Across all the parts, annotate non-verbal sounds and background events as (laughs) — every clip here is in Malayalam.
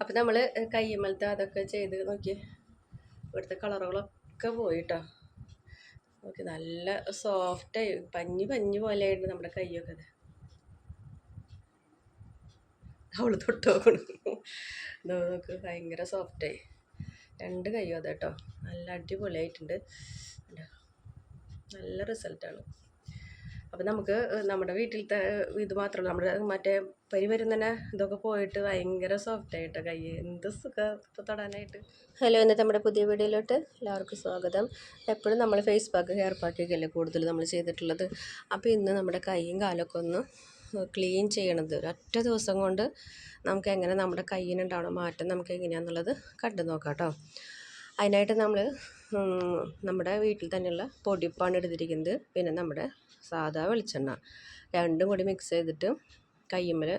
അപ്പം നമ്മൾ കയ്യമ്മലത്തെ അതൊക്കെ ചെയ്ത് നോക്കി. ഇവിടുത്തെ കളറുകളൊക്കെ പോയിട്ടോ. നോക്കി നല്ല സോഫ്റ്റായി പഞ്ഞി പഞ്ഞി പോലെ ആയിട്ട് നമ്മുടെ കയ്യൊക്കെ അത്. അവൾ തൊട്ട് നോക്കണം. ഇതോ നോക്ക് ഭയങ്കര സോഫ്റ്റായി രണ്ട് കയ്യും അതെ കേട്ടോ. നല്ല അടിപൊളിയായിട്ടുണ്ട്. നല്ല റിസൾട്ടാണ് അപ്പം നമുക്ക് നമ്മുടെ വീട്ടിലത്തെ ഇത് മാത്രമല്ല നമ്മുടെ മറ്റേ വരുന്നതന്നെ ഇതൊക്കെ പോയിട്ട് ഭയങ്കര സോഫ്റ്റ് ആയിട്ട് കൈ. എന്ത് സുഖം തൊടാനായിട്ട്. ഹലോ ഇന്നത്തെ നമ്മുടെ പുതിയ വീഡിയോയിലോട്ട് എല്ലാവർക്കും സ്വാഗതം. എപ്പോഴും നമ്മൾ ഫേസ് പാക്ക് ഹെയർ പാക്കൊക്കെയല്ലേ കൂടുതൽ നമ്മൾ ചെയ്തിട്ടുള്ളത്. അപ്പോൾ ഇന്ന് നമ്മുടെ കൈയും കാലൊക്കെ ഒന്ന് ക്ലീൻ ചെയ്യണത്. ഒരൊറ്റ ദിവസം കൊണ്ട് നമുക്ക് എങ്ങനെ നമ്മുടെ കയ്യിനുണ്ടാവണ മാറ്റം നമുക്ക് എങ്ങനെയാണെന്നുള്ളത് കണ്ടു നോക്കാം കേട്ടോ. അതിനായിട്ട് നമ്മൾ നമ്മുടെ വീട്ടിൽ തന്നെയുള്ള പൊടിപ്പാണ് എടുത്തിരിക്കുന്നത്. പിന്നെ നമ്മുടെ സാധാ വെളിച്ചെണ്ണ. രണ്ടും കൂടി മിക്സ് ചെയ്തിട്ട് കയ്യുമ്മൽ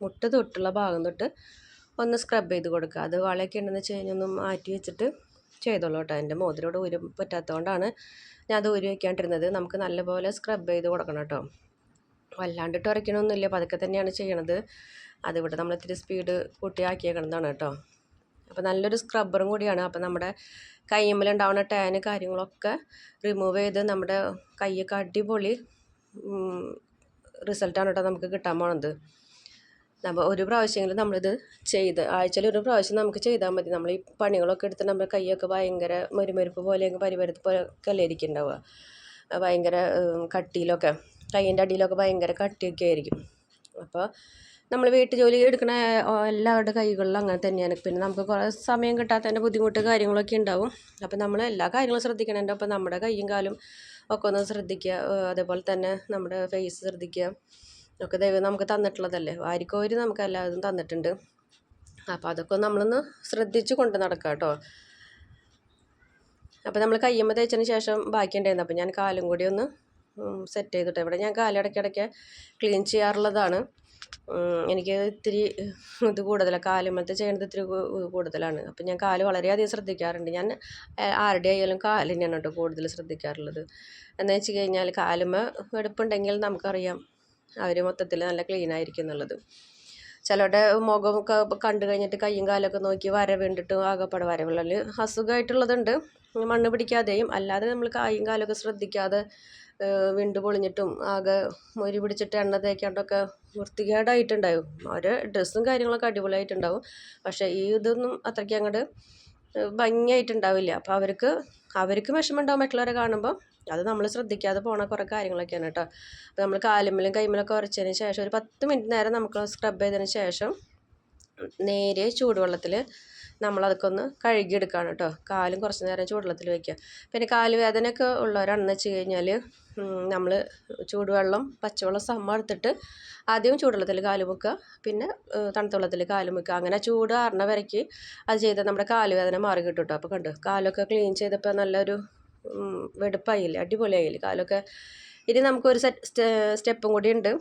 മുട്ട തൊട്ടുള്ള ഭാഗം തൊട്ട് ഒന്ന് സ്ക്രബ് ചെയ്ത് കൊടുക്കുക. അത് വളയൊക്കെ ഉണ്ടെന്ന് വെച്ച് കഴിഞ്ഞാൽ ഒന്ന് മാറ്റി വെച്ചിട്ട് ചെയ്തോളൂ കേട്ടോ. എന്റെ മോതിരോട് ഊരി പറ്റാത്തതുകൊണ്ടാണ് ഞാൻ അത് ഊരി വയ്ക്കാണ്ടിരുന്നത് നമുക്ക് നല്ലപോലെ സ്ക്രബ് ചെയ്ത് കൊടുക്കണം കേട്ടോ. വല്ലാണ്ടിട്ട് ഉരയ്ക്കണമൊന്നുമില്ല പതുക്കെ തന്നെയാണ് ചെയ്യണത്. അതിവിടെ നമ്മൾ ഇത്തിരി സ്പീഡ് കൂട്ടിയാക്കിയേക്കണതാണ് കേട്ടോ. അപ്പോൾ നല്ലൊരു സ്ക്രബ്ബറും കൂടിയാണ്. അപ്പോൾ നമ്മുടെ കയ്യമ്മലുണ്ടാവുന്ന ടാന് കാര്യങ്ങളൊക്കെ റിമൂവ് ചെയ്ത് നമ്മുടെ കയ്യൊക്കെ അടിപൊളി റിസൾട്ടാണ് കേട്ടോ നമുക്ക് കിട്ടാൻ പോണത്. നമ്മൾ ഒരു പ്രാവശ്യമെങ്കിലും നമ്മളിത് ചെയ്ത് ആഴ്ചയിൽ ഒരു പ്രാവശ്യം നമുക്ക് ചെയ്താൽ മതി. നമ്മൾ ഈ പണികളൊക്കെ എടുത്ത് നമ്മുടെ കൈയൊക്കെ ഭയങ്കര മരുമരുപ്പ് പോലെ പരിമരുപ്പ് പോലെ അല്ലേ ഇരിക്കുന്നുണ്ടാവുക. ഭയങ്കര കട്ടിയിലൊക്കെ കൈയിന്റെ അടിയിലൊക്കെ ഭയങ്കര കട്ടിയൊക്കെ ആയിരിക്കും അപ്പോൾ നമ്മൾ വീട്ടു ജോലി എടുക്കുന്ന എല്ലാവരുടെ കൈകളിലും അങ്ങനെ തന്നെയാണ്. പിന്നെ നമുക്ക് കുറേ സമയം കിട്ടാത്തതിന്റെ ബുദ്ധിമുട്ട് കാര്യങ്ങളൊക്കെ ഉണ്ടാവും. അപ്പോൾ നമ്മൾ എല്ലാ കാര്യങ്ങളും ശ്രദ്ധിക്കണതിന്റെ ഒപ്പം നമ്മുടെ കൈയും കാലും ഒക്കെ ഒന്ന് ശ്രദ്ധിക്കുക. അതേപോലെ തന്നെ നമ്മുടെ ഫേസ് ശ്രദ്ധിക്കുക. ഒക്കെ ദൈവം നമുക്ക് തന്നിട്ടുള്ളതല്ലേ? വാരിക്കോരി നമുക്ക് എല്ലാവരും തന്നിട്ടുണ്ട്. അപ്പോൾ അതൊക്കെ നമ്മളൊന്ന് ശ്രദ്ധിച്ച് കൊണ്ട് നടക്കുക കേട്ടോ. അപ്പോൾ നമ്മൾ കയ്യമ്മ തേച്ചതിന് ശേഷം ബാക്കി ഉണ്ടായിരുന്നു അപ്പോൾ ഞാൻ കാലും കൂടി ഒന്ന് സെറ്റ് ചെയ്തിട്ട് ഇവിടെ. ഞാൻ കാലിടയ്ക്കിടയ്ക്ക് ക്ലീൻ ചെയ്യാറുള്ളതാണ്. എനിക്ക് ഇത്തിരി ഇത് കൂടുതലാണ് കാലുമ്മത്തെ ചെയ്യണത് ഇത്തിരി കൂടുതലാണ്. അപ്പം ഞാൻ കാൽ വളരെയധികം ശ്രദ്ധിക്കാറുണ്ട്. ഞാൻ ആരുടെ ആയാലും കാലിനെയാണ് കേട്ടോ കൂടുതൽ ശ്രദ്ധിക്കാറുള്ളത്. എന്ന് വെച്ച് കഴിഞ്ഞാൽ കാലുമ്മ എടുപ്പുണ്ടെങ്കിൽ നമുക്കറിയാം അവർ മൊത്തത്തിൽ നല്ല ക്ലീൻ ആയിരിക്കും എന്നുള്ളത്. ചിലരുടെ മുഖമൊക്കെ കണ്ടു കഴിഞ്ഞിട്ട് കയ്യും കാലൊക്കെ നോക്കി വര വീണ്ടിട്ട് ആകപ്പെട വരവുള്ളിൽ അസുഖമായിട്ടുള്ളതുണ്ട്. മണ്ണ് പിടിക്കാതെയും അല്ലാതെ നമ്മൾ കായും കാലൊക്കെ ശ്രദ്ധിക്കാതെ വിണ്ട് പൊളിഞ്ഞിട്ടും ആകെ മൊരി പിടിച്ചിട്ട് എണ്ണ തേക്കാണ്ടൊക്കെ വൃത്തികേടായിട്ടുണ്ടാവും അവരെ ഡ്രസ്സും കാര്യങ്ങളൊക്കെ അടിപൊളിയായിട്ടുണ്ടാവും പക്ഷേ ഈ ഇതൊന്നും അത്രയ്ക്ക് അങ്ങോട്ട് ഭംഗിയായിട്ടുണ്ടാവില്ല. അപ്പോൾ അവർക്ക് അവർക്ക് വിഷമം ഉണ്ടാവും മറ്റുള്ളവരെ കാണുമ്പോൾ അത് നമ്മൾ ശ്രദ്ധിക്കാതെ പോണ കുറേ കാര്യങ്ങളൊക്കെയാണ് കേട്ടോ. അപ്പോൾ നമ്മൾ കാലുമ്മലും കൈമ്മലൊക്കെ ഉരച്ചതിന് ശേഷം ഒരു പത്ത് മിനിറ്റ് നേരം നമുക്ക് സ്ക്രബ് ചെയ്തതിന് ശേഷം നേരെ ചൂടുവെള്ളത്തിൽ നമ്മളതൊക്കെ ഒന്ന് കഴുകിയെടുക്കുകയാണ് കേട്ടോ കാലും കുറച്ച് നേരം ചൂടുവെള്ളത്തിൽ വയ്ക്കുക പിന്നെ കാൽ വേദനയൊക്കെ ഉള്ളവരാണെന്ന് വെച്ച് കഴിഞ്ഞാൽ നമ്മൾ ചൂടുവെള്ളം പച്ചവെള്ളം സമം എടുത്തിട്ട് ആദ്യം ചൂടുവെള്ളത്തിൽ കാൽ മുക്കുക. പിന്നെ തണുത്ത വെള്ളത്തിൽ കാൽ മുക്കുക. അങ്ങനെ ചൂട് ആറിന വരയ്ക്ക് അത് ചെയ്താൽ നമ്മുടെ കാൽ വേദന മാറി കിട്ടും കേട്ടോ അപ്പോൾ കണ്ടു കാലൊക്കെ ക്ലീൻ ചെയ്തപ്പോൾ നല്ലൊരു വെടുപ്പായില്ല അടിപൊളിയായില്ലേ കാലൊക്കെ. ഇനി നമുക്കൊരു സെറ്റ് സ്റ്റെപ്പും കൂടി ഉണ്ട്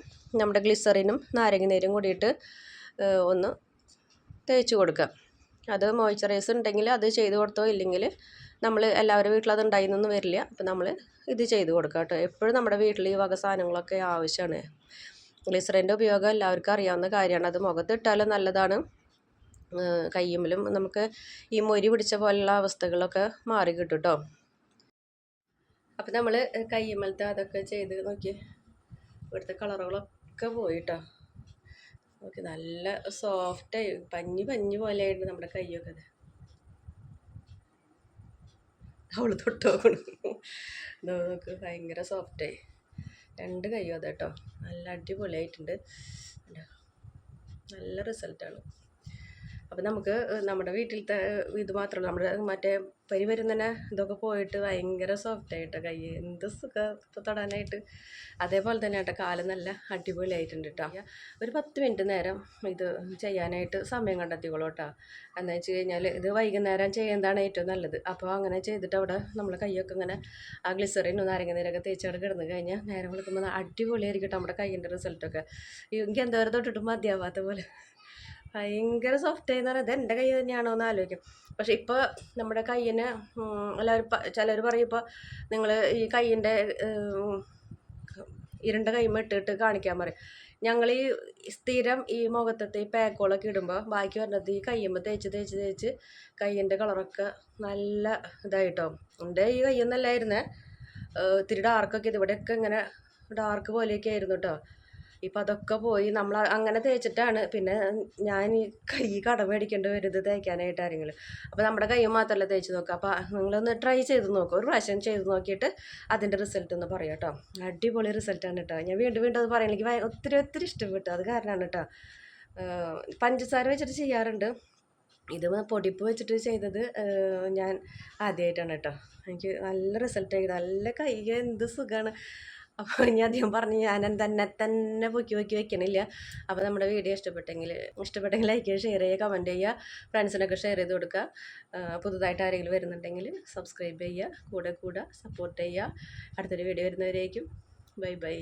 നമ്മുടെ ഗ്ലിസറിനും നാരങ്ങ നീരും കൂടിയിട്ട് ഒന്ന് തേച്ച് കൊടുക്കുക. അത് മോയ്സ്ചറൈസർ ഉണ്ടെങ്കിൽ അത് ചെയ്ത് കൊടുത്തോ? ഇല്ലെങ്കിൽ നമ്മൾ എല്ലാവരുടെ വീട്ടിൽ അത് ഉണ്ടായിന്നൊന്നും വരില്ല. അപ്പം നമ്മൾ ഇത് ചെയ്ത് കൊടുക്കുക കേട്ടോ. എപ്പോഴും നമ്മുടെ വീട്ടിൽ ഈ വക സാധനങ്ങളൊക്കെ ആവശ്യമാണ് ഗ്ലിസറിന്റെ ഉപയോഗം എല്ലാവർക്കും അറിയാവുന്ന കാര്യമാണ്. അത് മുഖത്തിട്ടാലും നല്ലതാണ്. കയ്യുമ്പിലും നമുക്ക് ഈ മൊരി പിടിച്ച പോലുള്ള അവസ്ഥകളൊക്കെ മാറി കിട്ടും കേട്ടോ. അപ്പം നമ്മൾ കയ്യുമ്മലത്തെ അതൊക്കെ ചെയ്ത് നോക്കി. ഇവിടുത്തെ കളറുകളൊക്കെ പോയിട്ടോ നോക്കി നല്ല സോഫ്റ്റായി പഞ്ഞി പഞ്ഞി പോലെ ആയിട്ട് നമ്മുടെ കൈയൊക്കെ അവൾ തൊട്ട് നോക്ക് ഭയങ്കര സോഫ്റ്റായി രണ്ട് കൈയും അതെ കേട്ടോ. നല്ല അടിപൊളിയായിട്ടുണ്ട്? നല്ല റിസൾട്ടാണ് അപ്പം നമുക്ക് നമ്മുടെ വീട്ടിലത്തെ ഇത് മാത്രമല്ല നമ്മുടെ മറ്റേ പരി വരുന്നതന്നെ ഇതൊക്കെ പോയിട്ട് ഭയങ്കര സോഫ്റ്റ് ആയിട്ടോ കൈ എന്ത് സുഖം തൊടാനായിട്ട്. അതേപോലെ തന്നെ കേട്ടോ കാൽ നല്ല അടിപൊളിയായിട്ടുണ്ട് കേട്ടോ ഒരു പത്ത് മിനിറ്റ് നേരം ഇത് ചെയ്യാനായിട്ട് സമയം കണ്ടെത്തിക്കോളൂ കേട്ടോ എന്ന് വെച്ച് കഴിഞ്ഞാൽ ഇത് വൈകുന്നേരം ചെയ്യുന്നതാണ് ഏറ്റവും നല്ലത്. അപ്പോൾ അങ്ങനെ ചെയ്തിട്ട് അവിടെ നമ്മൾ കൈയൊക്കെ ഇങ്ങനെ ആ ഗ്ലിസറിനും നാരങ്ങ നീരൊക്കെ തേച്ചവിടെ കിടന്ന് കഴിഞ്ഞാൽ നേരം വിളിക്കുമ്പോൾ അടിപൊളിയായിരിക്കും നമ്മുടെ കൈയിന്റെ റിസൾട്ടൊക്കെ എനിക്ക് എന്തോരം തൊട്ടിട്ട് മതിയാവാത്ത പോലെ. ഭയങ്കര സോഫ്റ്റ് ആയി എന്ന് പറയുന്നത് എന്റെ കൈ തന്നെയാണോ എന്ന് ആലോചിക്കും. പക്ഷെ ഇപ്പോൾ നമ്മുടെ കയ്യിന് എല്ലാവരും ചിലർ പറയും ഇപ്പോൾ നിങ്ങൾ ഈ കയ്യിന്റെ ഇരുണ്ട കൈമ ഇട്ടിട്ട് കാണിക്കാൻ പറയും. ഞങ്ങൾ ഈ സ്ഥിരം ഈ മുഖത്തത്തെ ഈ പാക്കോളൊക്കെ ഇടുമ്പോൾ ബാക്കി വരുന്നത് ഈ കയ്യുമ്പോൾ തേച്ച് തേച്ച് തേച്ച് കയ്യിന്റെ കളറൊക്കെ നല്ല ഇതായിട്ടോ. എന്റെ ഈ കയ്യൊന്നല്ലായിരുന്നേ. ഇത്തിരി ഡാർക്കൊക്കെ ഇത് ഇവിടെയൊക്കെ ഇങ്ങനെ ഡാർക്ക് പോലെയൊക്കെ ആയിരുന്നു കേട്ടോ ഇപ്പം അതൊക്കെ പോയി നമ്മൾ അങ്ങനെ തേച്ചിട്ടാണ്. പിന്നെ ഞാൻ ഈ കൈ കട മേടിക്കേണ്ടി വരുന്നത് തേക്കാനായിട്ട് ആരെങ്കിലും. അപ്പോൾ നമ്മുടെ കൈ മാത്രമല്ല തേച്ച് നോക്കുക. അപ്പോൾ നിങ്ങളൊന്ന് ട്രൈ ചെയ്ത് നോക്കുക ഒരു പ്രാവശ്യം ചെയ്ത് നോക്കിയിട്ട് അതിന്റെ റിസൾട്ട് ഒന്ന് പറയാം കേട്ടോ. അടിപൊളി റിസൾട്ടാണ് കേട്ടോ. ഞാൻ വീണ്ടും വീണ്ടും അത് പറയാൻ എനിക്ക് ഒത്തിരി ഒത്തിരി ഇഷ്ടപ്പെട്ടു. അത് കാരണമാണ് കേട്ടോ. പഞ്ചസാര വെച്ചിട്ട് ചെയ്യാറുണ്ട്. ഇത് പൊടിപ്പ് വെച്ചിട്ട് ചെയ്തത് ഞാൻ ആദ്യമായിട്ടാണ് കേട്ടോ. എനിക്ക് നല്ല റിസൾട്ടായി നല്ല കൈ. എന്ത് സുഖമാണ് അപ്പോൾ (laughs) ഇനി അധികം പറഞ്ഞ് ഞാൻ തന്നെ തന്നെ പൊക്കി പൊക്കി വെക്കണില്ല. അപ്പോൾ നമ്മുടെ വീഡിയോ ഇഷ്ടപ്പെട്ടെങ്കിൽ ഇഷ്ടപ്പെട്ടെങ്കിൽ ലൈക്ക് ചെയ്യുക ഷെയർ ചെയ്യുക കമന്റ് ചെയ്യുക ഫ്രണ്ട്സിനൊക്കെ ഷെയർ ചെയ്ത് കൊടുക്കുക. പുതുതായിട്ട് ആരെങ്കിലും വരുന്നുണ്ടെങ്കിൽ സബ്സ്ക്രൈബ് ചെയ്യുക കൂടെ കൂടെ സപ്പോർട്ട് ചെയ്യുക. അടുത്തൊരു വീഡിയോ വരുന്നവരേക്കും. Bye bye